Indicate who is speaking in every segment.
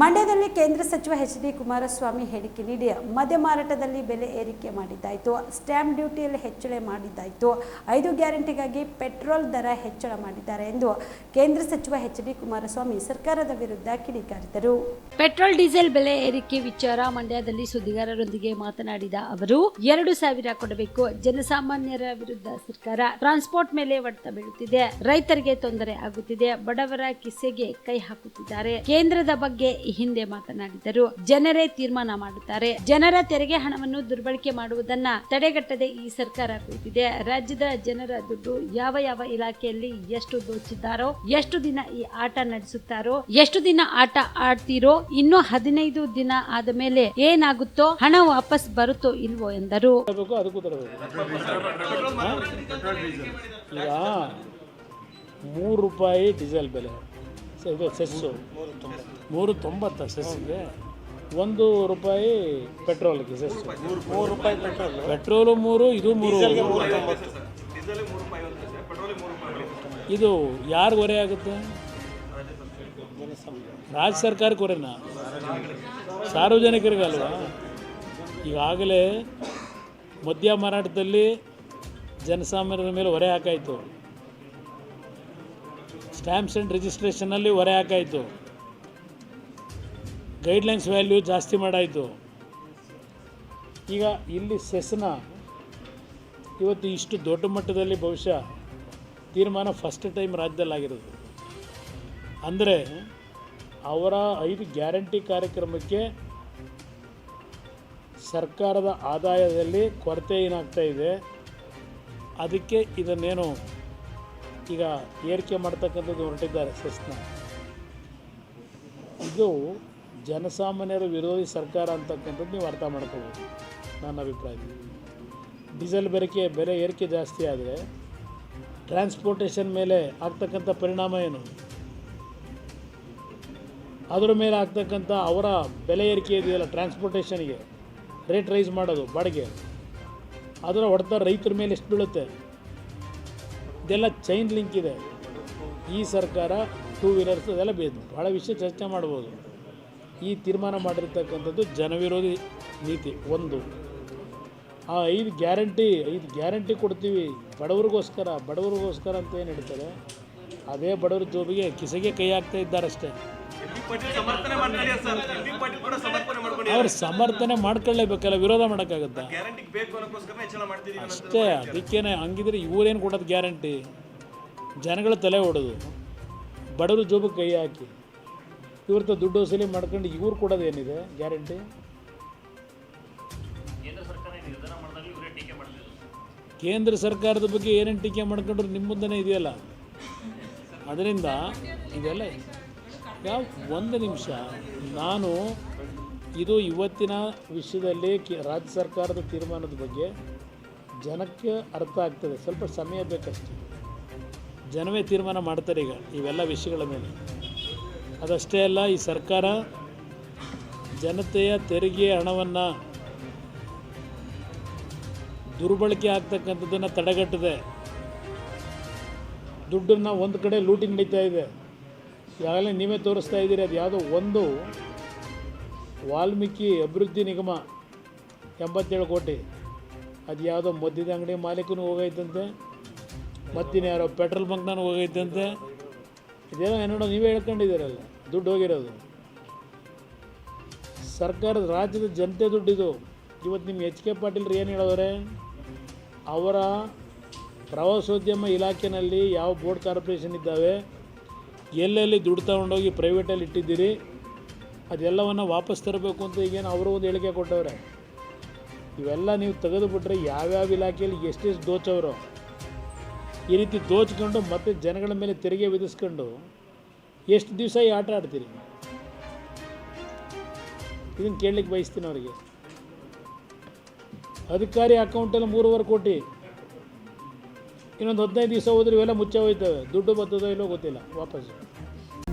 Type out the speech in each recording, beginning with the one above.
Speaker 1: ಮಂಡ್ಯದಲ್ಲಿ ಕೇಂದ್ರ ಸಚಿವ ಎಚ್ ಡಿ ಕುಮಾರಸ್ವಾಮಿ ಹೇಳಿಕೆ ನೀಡಿ ಮದ್ಯ ಮಾರಾಟದಲ್ಲಿ ಬೆಲೆ ಏರಿಕೆ ಮಾಡಿದ್ದಾಯಿತು, ಸ್ಟ್ಯಾಂಪ್ ಡ್ಯೂಟಿಯಲ್ಲಿ ಹೆಚ್ಚಳ ಮಾಡಿದ್ದಾಯಿತು, ಐದು ಗ್ಯಾರಂಟಿಗಾಗಿ ಪೆಟ್ರೋಲ್ ದರ ಹೆಚ್ಚಳ ಮಾಡಿದ್ದಾರೆ ಎಂದು ಕೇಂದ್ರ ಸಚಿವ ಎಚ್ ಡಿ ಕುಮಾರಸ್ವಾಮಿ ಸರ್ಕಾರದ ವಿರುದ್ಧ ಕಿಡಿಕಾರಿದರು. ಪೆಟ್ರೋಲ್, ಡೀಸೆಲ್ ಬೆಲೆ ಏರಿಕೆ ವಿಚಾರ ಮಂಡ್ಯದಲ್ಲಿ ಸುದ್ದಿಗಾರರೊಂದಿಗೆ ಮಾತನಾಡಿದ ಅವರು, ಎರಡು ಸಾವಿರ ಕೊಡಬೇಕು, ಜನಸಾಮಾನ್ಯರ ವಿರುದ್ಧ ಸರ್ಕಾರ ಟ್ರಾನ್ಸ್ಪೋರ್ಟ್ ಮೇಲೆ ಒಡ್ತ ಬೀಳುತ್ತಿದೆ, ರೈತರಿಗೆ ತೊಂದರೆ ಆಗುತ್ತಿದೆ, ಬಡವರ ಕಿಸೆಗೆ ಕೈ ಹಾಕುತ್ತಿದ್ದಾರೆ. ಕೇಂದ್ರದ ಬಗ್ಗೆ ಈ ಹಿಂದೆ ಮಾತನಾಡಿದರು ಜನರೇ ತೀರ್ಮಾನ ಮಾಡುತ್ತಾರೆ. ಜನರ ತೆರಿಗೆ ಹಣವನ್ನು ದುರ್ಬಳಕೆ ಮಾಡುವುದನ್ನ ತಡೆಗಟ್ಟದೆ ಈ ಸರ್ಕಾರ ಕುಳಿತಿದೆ ರಾಜ್ಯದ ಜನರ ದುಡ್ಡು ಯಾವ ಯಾವ ಇಲಾಖೆಯಲ್ಲಿ ಎಷ್ಟು ದೋಚಿದ್ದಾರೋ, ಎಷ್ಟು ದಿನ ಈ ಆಟ ನಡೆಸುತ್ತಾರೋ, ಎಷ್ಟು ದಿನ ಆಟ ಆಡ್ತೀರೋ, ಇನ್ನು ಹದಿನೈದು ದಿನ ಆದ ಮೇಲೆ ಏನಾಗುತ್ತೋ, ಹಣ ವಾಪಸ್ ಬರುತ್ತೋ ಇಲ್ವೋ ಎಂದರು.
Speaker 2: ಮೂರು ರೂಪಾಯಿ ಡೀಸೆಲ್ ಬೆಲೆ. ಇದು ಸೆಸ್ಸು. ಮೂರು ತೊಂಬತ್ತ. ಸೆಸ್ಸಿಗೆ ಒಂದು ರೂಪಾಯಿ ಪೆಟ್ರೋಲ್ಗೆ ಸೆಸ್ಸು. ಮೂರು ರೂಪಾಯಿ ಪೆಟ್ರೋಲ್. ಪೆಟ್ರೋಲು ಮೂರು ಇದು ಮೂರು. ಇದು ಯಾರು ಹೊರೆ ಆಗುತ್ತೆ? ರಾಜ್ಯ ಸರ್ಕಾರಕ್ಕೆ ಹೊರೆನಾ ಸಾರ್ವಜನಿಕರಿಗಲ್ವ ಈಗಾಗಲೇ ಮದ್ಯ ಮಾರಾಟದಲ್ಲಿ ಜನಸಾಮಾನ್ಯರ ಮೇಲೆ ಹೊರೆ ಹಾಕಾಯಿತು. ಸ್ಟ್ಯಾಂಪ್ಸ್ ಆ್ಯಂಡ್ ರಿಜಿಸ್ಟ್ರೇಷನಲ್ಲಿ ಹೊರೆ ಹಾಕಾಯಿತು. ಗೈಡ್ಲೈನ್ಸ್ ವ್ಯಾಲ್ಯೂ ಜಾಸ್ತಿ ಮಾಡಾಯಿತು. ಈಗ ಇಲ್ಲಿ ಸೆಸ್ನ ಇವತ್ತು ಇಷ್ಟು ದೊಡ್ಡ ಮಟ್ಟದಲ್ಲಿ ಬಹುಶಃ ತೀರ್ಮಾನ ಫಸ್ಟ್ ಟೈಮ್ ರಾಜ್ಯದಲ್ಲಾಗಿರೋದು. ಅಂದರೆ ಅವರ ಐದು ಗ್ಯಾರಂಟಿ ಕಾರ್ಯಕ್ರಮಕ್ಕೆ ಸರ್ಕಾರದ ಆದಾಯದಲ್ಲಿ ಕೊರತೆ ಏನಾಗ್ತಾ ಇದೆ? ಅದಕ್ಕೆ ಇದನ್ನೇನು ಈಗ ಏರಿಕೆ ಮಾಡ್ತಕ್ಕಂಥದ್ದು ಹೊರಟಿದ್ದಾರೆ ಸೆಸ್ನ ಇದು ಜನಸಾಮಾನ್ಯರ ವಿರೋಧಿ ಸರ್ಕಾರ ಅಂತಕ್ಕಂಥದ್ದು ನೀವು ಅರ್ಥ ಮಾಡ್ಕೋಬೋದು, ನನ್ನ ಅಭಿಪ್ರಾಯ. ಡೀಸೆಲ್ ಬೆರಕೆ, ಬೆಲೆ ಏರಿಕೆ ಜಾಸ್ತಿ ಆದರೆ ಟ್ರಾನ್ಸ್ಪೋರ್ಟೇಷನ್ ಮೇಲೆ ಆಗ್ತಕ್ಕಂಥ ಪರಿಣಾಮ ಏನು? ಅದರ ಮೇಲೆ ಆಗ್ತಕ್ಕಂಥ ಅವರ ಬೆಲೆ ಏರಿಕೆ ಇದೆಯಲ್ಲ, ಟ್ರಾನ್ಸ್ಪೋರ್ಟೇಷನ್ಗೆ, ರೇಟ್ ರೈಸ್ ಮಾಡೋದು, ಬಾಡಿಗೆ. ಅದರ ಹೊಡೆತ ರೈತರ ಮೇಲೆ ಎಷ್ಟು ಬೀಳುತ್ತೆ? ಇದೆಲ್ಲ ಚೈನ್ ಲಿಂಕ್ ಇದೆ. ಈ ಸರ್ಕಾರ ಟೂ ವೀಲರ್ಸ್ ಅದೆಲ್ಲ ಭಾಳ ವಿಷಯ ಚರ್ಚೆ ಮಾಡ್ಬೋದು. ಈ ತೀರ್ಮಾನ ಮಾಡಿರ್ತಕ್ಕಂಥದ್ದು ಜನವಿರೋಧಿ ನೀತಿ ಒಂದು. ಆ ಐದು ಗ್ಯಾರಂಟಿ ಐದು ಗ್ಯಾರಂಟಿ ಕೊಡ್ತೀವಿ. ಬಡವ್ರಿಗೋಸ್ಕರ ಬಡವ್ರಿಗೋಸ್ಕರ ಅಂತ ಏನು ಹೇಳ್ತಾರೆ? ಅದೇ ಬಡವ್ರ ಜೋಬಿಗೆ ಕಿಸೆಗೆ ಕೈ ಹಾಕ್ತಾ ಇದ್ದಾರಷ್ಟೇ. ಅವ್ರು ಸಮರ್ಥನೆ ಮಾಡ್ಕೊಳ್ಳೇಬೇಕಲ್ಲ ವಿರೋಧ ಮಾಡೋಕ್ಕಾಗತ್ತಾ? ಅಷ್ಟೇ ಅದಕ್ಕೇನೆ ಹಂಗಿದ್ರೆ ಇವರೇನು ಕೊಡೋದು ಗ್ಯಾರಂಟಿ ಜನಗಳ ತಲೆ ಹೊಡೆದು ಬಡವರು ಜೋಬು ಕೈ ಹಾಕಿ. ಇವ್ರ ದುಡ್ಡು ವಸೂಲಿ ಮಾಡ್ಕೊಂಡು ಇವ್ರು ಕೊಡೋದು ಏನಿದೆ ಗ್ಯಾರಂಟಿ ಕೇಂದ್ರ ಸರ್ಕಾರದ ಬಗ್ಗೆ ಏನೇನು ಟೀಕೆ ಮಾಡ್ಕೊಂಡ್ರು ನಿಮ್ಮ ಮುಂದೆನೇ ಇದೆಯಲ್ಲ? ಅದರಿಂದ ಇದೆಲ್ಲ ಯಾವ ಒಂದು ನಿಮಿಷ. ನಾನು ಇದು ಇವತ್ತಿನ ವಿಷಯದಲ್ಲಿ ರಾಜ್ಯ ಸರ್ಕಾರದ ತೀರ್ಮಾನದ ಬಗ್ಗೆ ಜನಕ್ಕೆ ಅರ್ಥ ಆಗ್ತದೆ. ಸ್ವಲ್ಪ ಸಮಯ ಬೇಕಷ್ಟೆ. ಜನವೇ ತೀರ್ಮಾನ ಮಾಡ್ತಾರೆ ಈಗ ಇವೆಲ್ಲ ವಿಷಯಗಳ ಮೇಲೆ. ಅದಷ್ಟೇ ಅಲ್ಲ, ಈ ಸರ್ಕಾರ ಜನತೆಯ ತೆರಿಗೆ ಹಣವನ್ನು ದುರ್ಬಳಕೆ ಆಗ್ತಕ್ಕಂಥದ್ದನ್ನು ತಡೆಗಟ್ಟಿದೆ. ದುಡ್ಡನ್ನು ಒಂದು ಕಡೆ ಲೂಟಿ ನಡೀತಾ ಇದೆ. ಈಗಾಗಲೇ ನೀವೇ ತೋರಿಸ್ತಾ ಇದ್ದೀರಿ ಅದು ಯಾವುದೋ ಒಂದು ವಾಲ್ಮೀಕಿ ಅಭಿವೃದ್ಧಿ ನಿಗಮ ಎಂಬತ್ತೇಳು ಕೋಟಿ. ಅದು ಯಾವುದೋ ಮದ್ಯದ ಅಂಗಡಿ ಮಾಲೀಕನೂ ಹೋಗೈತಂತೆ ಮತ್ತಿನ ಯಾರೋ ಪೆಟ್ರೋಲ್ ಬಂಕ್ನೂ ಹೋಗೈತಂತೆ. ಇದೇನೋ ಏನೋ ನೀವೇ ಹೇಳ್ಕೊಂಡಿದ್ದೀರಲ್ಲ, ದುಡ್ಡು ಹೋಗಿರೋದು. ಸರ್ಕಾರದ ರಾಜ್ಯದ ಜನತೆ ದುಡ್ಡಿದು. ಇವತ್ತು ನಿಮ್ಮ ಎಚ್ ಕೆ ಪಾಟೀಲ್ರು ಏನು ಹೇಳೋದ್ರೆ? ಅವರ ಪ್ರವಾಸೋದ್ಯಮ ಇಲಾಖೆಯಲ್ಲಿ ಯಾವ ಬೋರ್ಡ್ ಕಾರ್ಪೊರೇಷನ್ ಇದ್ದಾವೆ? ಎಲ್ಲೆಲ್ಲಿ ದುಡ್ಡು ತಗೊಂಡೋಗಿ ಪ್ರೈವೇಟಲ್ಲಿ ಇಟ್ಟಿದ್ದೀರಿ? ಅದೆಲ್ಲವನ್ನು ವಾಪಸ್ ತರಬೇಕು ಅಂತ ಈಗೇನು ಅವರು ಒಂದು ಹೇಳಿಕೆ ಕೊಟ್ಟವ್ರೆ. ಇವೆಲ್ಲ ನೀವು ತೆಗೆದುಬಿಟ್ರೆ ಯಾವ್ಯಾವ ಇಲಾಖೆಯಲ್ಲಿ ಎಷ್ಟೆಷ್ಟು ದೋಚವರು. ಈ ರೀತಿ ದೋಚ್ಕೊಂಡು ಮತ್ತೆ ಜನಗಳ ಮೇಲೆ ತೆರಿಗೆ ವಿಧಿಸ್ಕೊಂಡು ಎಷ್ಟು ದಿವಸ ಈ ಆಟ ಆಡ್ತೀರಿ? ಇದನ್ನು ಕೇಳಲಿಕ್ಕೆ ಬಯಸ್ತೀನಿ ಅವರಿಗೆ. ಅಧಿಕಾರಿ ಅಕೌಂಟಲ್ಲಿ ಮೂರುವರೆ ಕೋಟಿ. ಇನ್ನೊಂದು ಹದಿನೈದು ದಿವಸ ಹೋದ್ರೆ ಇವೆಲ್ಲ ಮುಚ್ಚೆ ಹೋಯ್ತವೆ ದುಡ್ಡು ಬರ್ತದೋ ಇಲ್ಲೋ ಗೊತ್ತಿಲ್ಲ. ವಾಪಸ್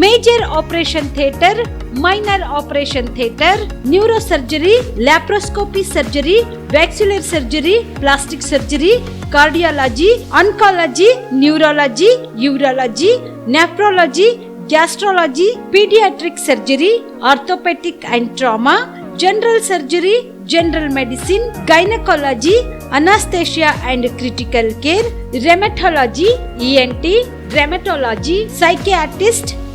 Speaker 1: major operation theatre minor operation theatre neuro surgery laparoscopy surgery ವ್ಯಾಕ್ಸುಲರ್ surgery plastic surgery cardiology oncology neurology urology nephrology gastrology paediatric surgery orthopaedic and trauma general surgery general medicine gynaecology anaesthesia and critical care rheumatology ENT rheumatology psychiatrist